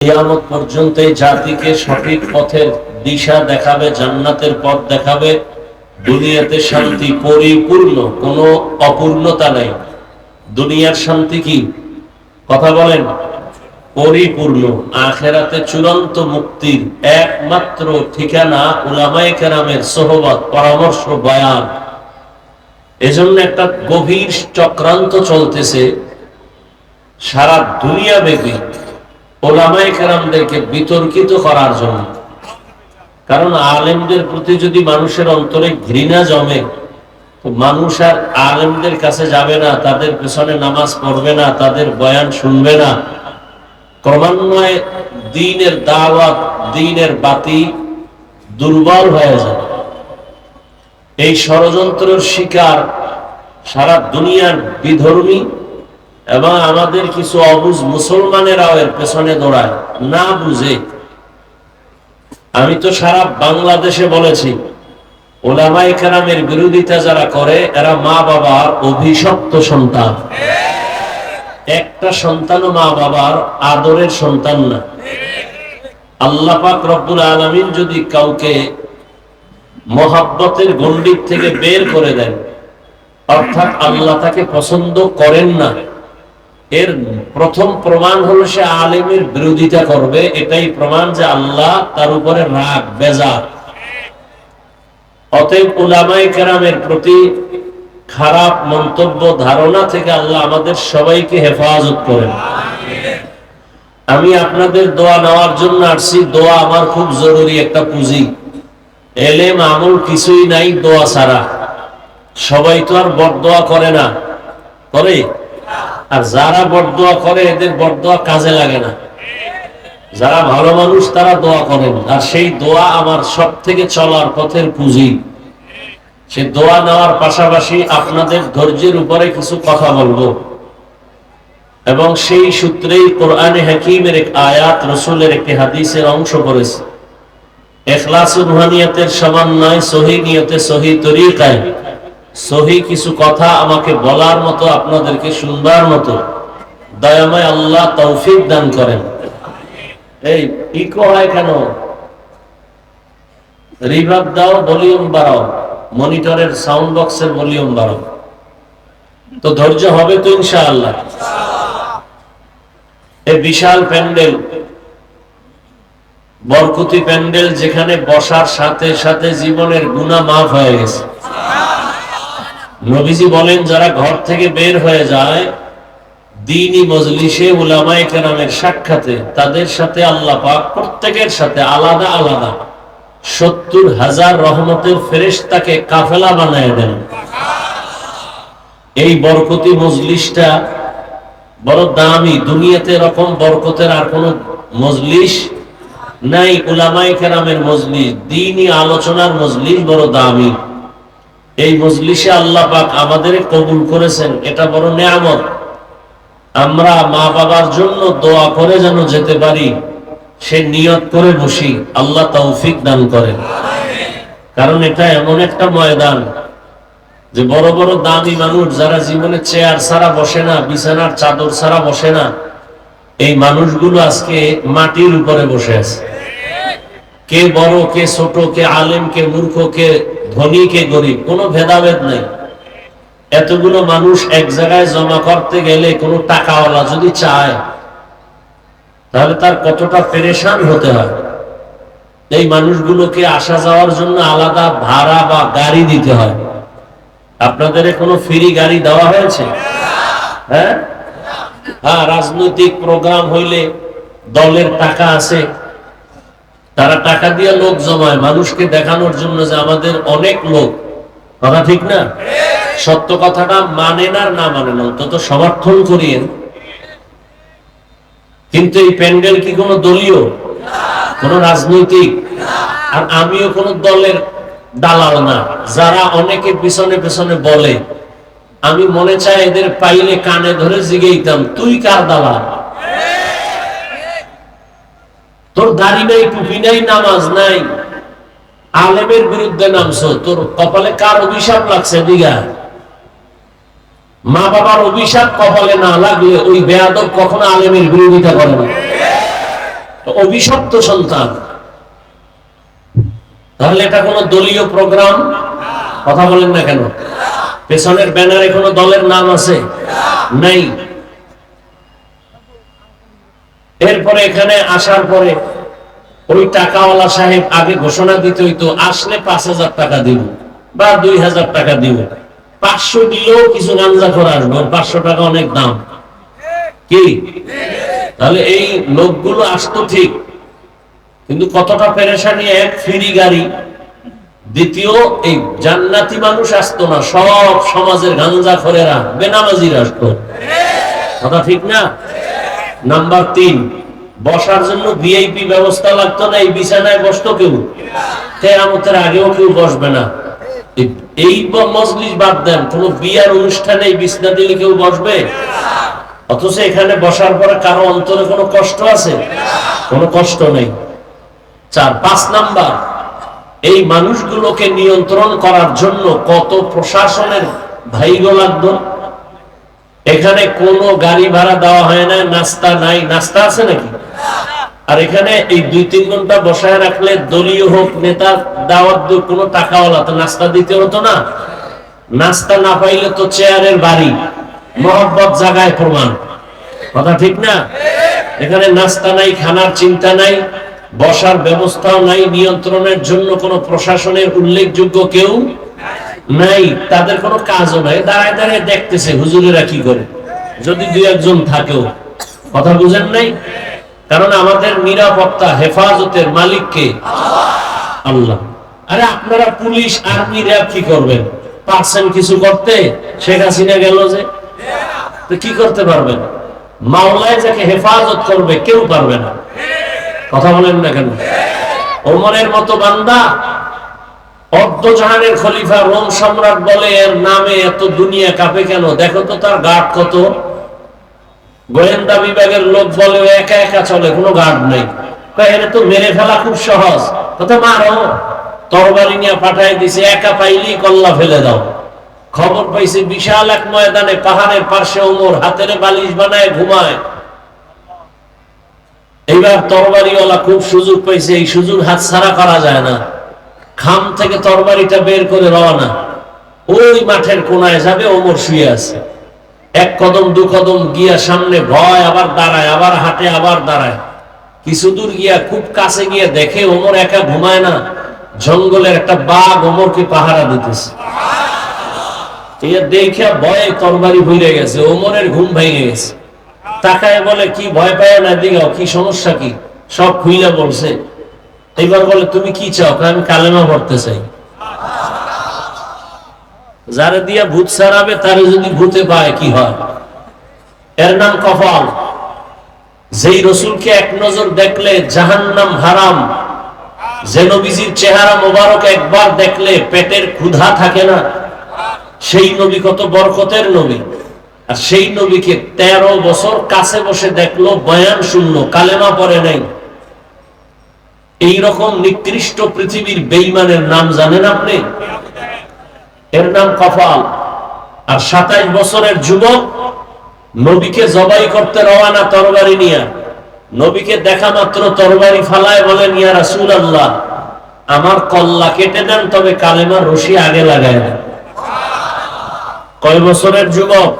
কিয়ামত পর্যন্ত এই জাতিকে সঠিক পথের দিশা দেখাবে, জান্নাতের পথ দেখাবে। দুনিয়াতে শান্তি পরিপূর্ণ, কোনো অপূর্ণতা নাই। দুনিয়ার শান্তি কি? কথা বলেন, পরিপূর্ণ। আখেরাতে চূড়ান্ত মুক্তির একমাত্র ঠিকানা উলামায়ে কেরামের সোহবত, পরামর্শ, বয়ান। এজন্য একটা গভীর চক্রান্ত চলতেছে। সারা দুনিয়া ব্যাপী ওলামাই কেরামদেরকে বিতর্কিত করার জন্য। কারণ আলেমদের প্রতি যদি মানুষের অন্তরে ঘৃণা জমে, তো মানুষ আর আলেমদের কাছে যাবে না, তাদের পেছনে নামাজ পড়বে না, তাদের বয়ান শুনবে না। ক্রমান্বয়ে দিনের দাওয়াত, দিনের বাতি দুর্বল হয়ে যাবে। এই ষড়যন্ত্রের শিকার সারা দুনিয়ার বিধর্মী এবং আমাদের কিছু অবুজ মুসলমানেরাও এর পেছনে দৌড়ায়। না বুঝে। আমি তো সারা বাংলাদেশে বলেছি ওলামাই কারামের বিরোধিতা যারা করে, এরা মা বাবার অভিশপ্ত সন্তান। একটা সন্তানও মা বাবার আদরের সন্তান না। আল্লাহ পাক রব্বুল আলমিন যদি কাউকে মহাব্বতের গণ্ডির থেকে বের করে দেন, অর্থাৎ আল্লাহ তাকে পছন্দ করেন না এর প্রথম প্রমাণ হলো সে আলেমের বিরোধিতা করবে, এটাই প্রমাণ যে আল্লাহ তার উপরে রাগ, বেজার। অতএব উলামাই কেরামের প্রতি খারাপ মন্তব্য, ধারণা থেকে আল্লাহ আমাদের সবাইকে হেফাজত করেন। আমি আপনাদের দোয়া নেওয়ার জন্য আসছি, দোয়া আমার খুব জরুরি একটা পুঁজি। এলেম, আমল কিছুই নাই দোয়া ছাড়া। সবাই তো আর বরদোয়া করে না। করে আর যারা বরদোয়া করে, এদের বরদোয়া কাজে লাগে না। যারা ভালো মানুষ, তারা দোয়া করেন আর সেই দোয়া আমার সব থেকে চলার পথের পুঁজি। সে দোয়া নেওয়ার পাশাপাশি আপনাদের ধৈর্যের উপরে কিছু কথা বলব। এবং সেই সূত্রেই কোরআনে হাকিমের এক আয়াত, রসুলের একটি হাদিসের অংশ করেছে এখলাস রুহানিয়াতের সমন্বয় সহি নিয়তে সহি তরিকায়। সহি কিছু কথা আমাকে বলার মতো, আপনাদেরকে শুনবার মতো। দয়াময় আল্লাহ তৌফিক দান করেন। এই ইকো হয় কেন? রিভাব দাও, ভলিউম বাড়াও। মনিটরের সাউন্ড বক্সের ভলিউম বাড়াও। তো ধৈর্য হবে তো ইনশাআল্লাহ। এই বিশাল প্যান্ডেল, বরকুতি প্যান্ডেল যেখানে বসার সাথে সাথে জীবনের গুণা মাফ হয়ে গেছে। নবীজি বলেন, যারা ঘর থেকে বের হয়ে যায় দিনই মজলিসে উলামায়ে কেরামের সাক্ষাতে তাদের সাথে আল্লাহ পাক প্রত্যেকের সাথে আলাদা আলাদা সত্তর হাজার রহমতের ফেরেশতাকে কাফেলা বানায় দেন। এই বরকতি মজলিসটা বড় দামি, দুনিয়াতে এরকম বরকতের আর কোন মজলিস নাই। উলামায়ে কেরামের মজলিস দিনই আলোচনার মজলিস বড় দামি। এই মজলিসে আল্লাহ পাক আমাদের কবুল করেছেন, এটা বড় নেয়ামত। আমরা মা বাবার জন্য দোয়া করে যেন যেতে পারি, সে নিয়ত করে বসি, আল্লাহ তৌফিক দান করেন। কারণ এটা এমন একটা ময়দান যে বড় বড় দামি মানুষ যারা জীবনে চেয়ার ছাড়া বসে না, বিছানার চাদর ছাড়া বসে না, এই মানুষগুলো আজকে মাটির উপরে বসে আছে। কে বড়, কে ছোট, কে আলেম, কে মূর্খ, কে ধনী কে গরিব, কোনো ভেদাভেদ নেই। এতগুলো মানুষ এক জায়গায় জমা করতে গেলে কোনো টাকাওয়ালা যদি চায়, তাহলে তার কতটা পেরেশান হতে হয়। এই মানুষগুলোকে আসা যাওয়ার জন্য আলাদা ভাড়া বা গাড়ি দিতে হয়। আপনাদের কোনো ফ্রি গাড়ি দেওয়া হয়েছে? হ্যাঁ? হ্যাঁ রাজনৈতিক প্রোগ্রাম হইলে দলের টাকা আছে। তারা টাকা দিয়ে লোক জমায়, মানুষকে দেখানোর জন্য যে আমাদের অনেক লোক। কথা ঠিক না? সত্য কথাটা মানে না না মানে না অন্তত সমর্থন করিয়েন। কিন্তু এই প্যান্ডেল কি কোনো দলীয়? কোন রাজনৈতিক? আর আমিও কোন দলের দালাল না। যারা অনেকে পিছনে পিছনে বলে, আমি মনে চাই এদের পাইলে কানে ধরে জিগেইতাম, তুই কার দালাল? তোর দাড়ি নাই, টুপি নাই, নামাজ নাই। আলেমের বিরুদ্ধে নামছো, তোর কপালে কার অভিশাপ লাগছে দিঘা? মা বাবার অভিশাপ কপালে না লাগলে ওই বেয়াদব কখনো আলেমের বিরোধিতা করে না। অভিশপ্ত সন্তান। তাহলে এটা কোনো দলীয় প্রোগ্রাম? কথা বলেন না কেন? পেছনের ব্যানারে কোনো দলের নাম আছে? নাই। এরপরে এখানে আসার পরে ওই টাকাওয়ালা সাহেব আগে ঘোষণা দিতে হইতো, আসলে পাঁচ হাজার টাকা দিব বা দুই হাজার টাকা দিব। পাঁচশো দিলেও কিছু গাঞ্জা করে আসবে পাঁচশো টাকা অনেক দাম। কি? তাহলে এই লোকগুলো আসতো ঠিক, কিন্তু কতটা পেরেশানি, এক ফ্রি গাড়ি। দ্বিতীয়, এই জান্নাতি মানুষ আসতো না, সব সমাজের গাঞ্জা খরেরা, বেনামাজির আসতো। কথা ঠিক না? নাম্বার তিন, বসার জন্য ভিআইপি ব্যবস্থা লাগতো না, এই বিছানায় বসতো কেউ? কেয়ামতের আগেও কেউ বসবে না। এই মজলিস বাদ দেন, কোন বিয়ার অনুষ্ঠানে এই বিছনা দিলে কেউ বসবে? অথচ এখানে বসার পরে কারও অন্তরে কোনো কষ্ট আছে? কোনো কষ্ট নেই। চার, পাঁচ নাম্বার, এই মানুষগুলোকে নিয়ন্ত্রণ করার জন্য কত প্রশাসনের ভাইগো লাগতো? এখানে কোনো গাড়ি ভাড়া দেওয়া হয় না, নাস্তা নাই। নাস্তা আছে নাকি? আর এখানে এই দুই তিন ঘণ্টা বসায় রাখলে দলীয় হোক, নেতা, দাওয়াত কোনো টাকাওয়ালা তো নাস্তা দিতে হতো না। নাস্তা না পাইলে তো চেয়ারের বাড়ি, মহব্বত জাগায় প্রমাণ। কথা ঠিক না? এখানে নাস্তা নাই, খানার চিন্তা নাই, বসার ব্যবস্থাও নাই, নিয়ন্ত্রণের জন্য কোনো প্রশাসনের উল্লেখযোগ্য কেউ নাই, তাদের কোনো কাজও নাই। দাঁড়ায় দাঁড়ায় দেখতেছে, হুজুরেরা কি করে? যদি দুই একজন থাকেও কথা বুঝেন নাই? কারণ আমাদের নিরাপত্তা, হেফাজতের মালিককে আল্লাহ। আরে আপনারা পুলিশ আর্মি র্যাব কি করবেন? পারছেন কিছু করতে? শেখ হাসিনা গেল যে। কি করতে পারবেন? মাওলায় যাকে হেফাজত করবে, কেউ পারবে না। কথা বলেন না কেন? ওমরের মতো বান্দা অর্ধজাহানের খলিফা রোম সম্রাট বলে এর নামে এত দুনিয়া কাঁপে কেন? দেখো তো তার গার্ড কত। গোয়েন্দা বিভাগের লোক বলে একা একা চলে, কোনো গার্ড নেই। তো মেরে ফেলা খুব সহজ। মারো। তরবারি নিয়ে পাঠাই দিছে, একা পাইলেই কল্লা ফেলে দাও। খবর পাইছে, বিশাল এক ময়দানে পাহাড়ের পাশে ওমর হাতের বালিশ বানায় ঘুমায়। এইবার তরবারিওয়ালা খুব সুযোগ পাইছে, এই সুযোগ হাত ছাড়া করা যায় না। খাম থেকে তরবারিটা বের করে রওনা। ওই মাঠের কোনায় যাবে, ওমর শুয়ে আছে। এক কদম, দু কদম গিয়া সামনে ভয়, আবার দাঁড়ায়, আবার হাঁটে, আবার দাঁড়ায়। কিছু দূর গিয়া খুব কাছে গিয়ে দেখে ওমর একা ঘুমায় না। জঙ্গলের একটা বাঘ ওমরকে পাহারা দিতেছে। দেখিয়া ভয়ে তরবারি ভুলে গেছে, ওমরের ঘুম ভেঙে গেছে। তাকায় বলে, কি ভয় পায় না দিগাও কি সমস্যা কি? সব খুইলা বলছে। এইবার বলে, তুমি কি চাও? আমি কালেমা পড়তে চাই। যারা দিয়া ভূত সারাবে তারে যদি ভূতে পায়, কি হয়? এর নাম কপাল। যেই রসুলকে এক নজর দেখলে জাহান্নাম হারাম, যে নবীজির চেহারা মোবারক একবার দেখলে পেটের ক্ষুধা থাকে না, সেই নবী কত বরকতের নবী। আর সেই নবীকে তেরো বছর কাছে বসে দেখল, বয়ান শূন্য কালেমা পরে নাই। এই রকম নিকৃষ্ট পৃথিবীর বেইমানের নাম জানেন আপনি? এর নাম কফাল। আর সাতাইশ বছরের যুবক নবীকে জবাই করতে রওয়ানা তরবারি নিয়া। নবীকে দেখা মাত্র তরবারি ফালায় বলেন, ইয়া রাসূল আল্লাহ আমার কল্লা কেটে দেন, তবে কালেমার রশি আগে লাগায় দেন। কয় বছরের যুবক?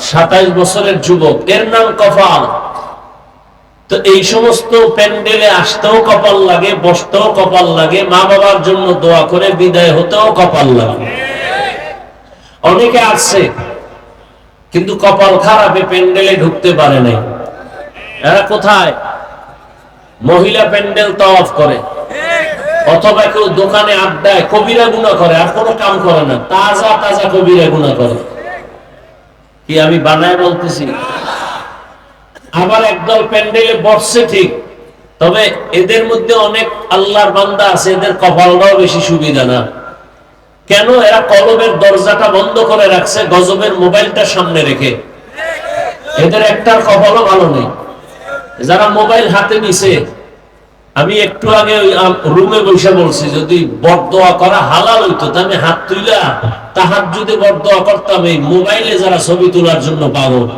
সাতাইশ বছরের যুবক। এর নাম কপাল তো এই সমস্ত প্যান্ডেলে আসতেও কপাল লাগে, বসতেও কপাল লাগে, মা বাবার জন্য দোয়া করে বিদায় হতেও কপাল লাগে। অনেকে আসছে কিন্তু কপাল খারাপে প্যান্ডেলে ঢুকতে পারে নাই। এরা কোথায়? মহিলা প্যান্ডেল তওয়াফ করে, অথবা কেউ দোকানে আড্ডায় কবিরা গুণা করে, আর কোনো কাম করে না, তাজা তাজা কবিরা গুণা করে। কি আমি বানায় বলতেছি? আবার একদল প্যান্ডেলে বসছে ঠিক। তবে এদের মধ্যে অনেক আল্লাহর বান্দা আছে, এদের কপালটাও বেশি সুবিধা না। কেন? এরা কলমের দরজাটা বন্ধ করে রাখছে, গজবের মোবাইলটা সামনে রেখে। এদের একটার কপালও ভালো নেই। যারা মোবাইল হাতে নিছে, আমি একটু আগে রুমে বসে বলছি, যদি বরদোয়া করা হালাল হইতো, তা আমি হাত তুইলা তাহার যদি বরদোয়া করতাম, এই মোবাইলে যারা ছবি তোলার জন্য পাগল।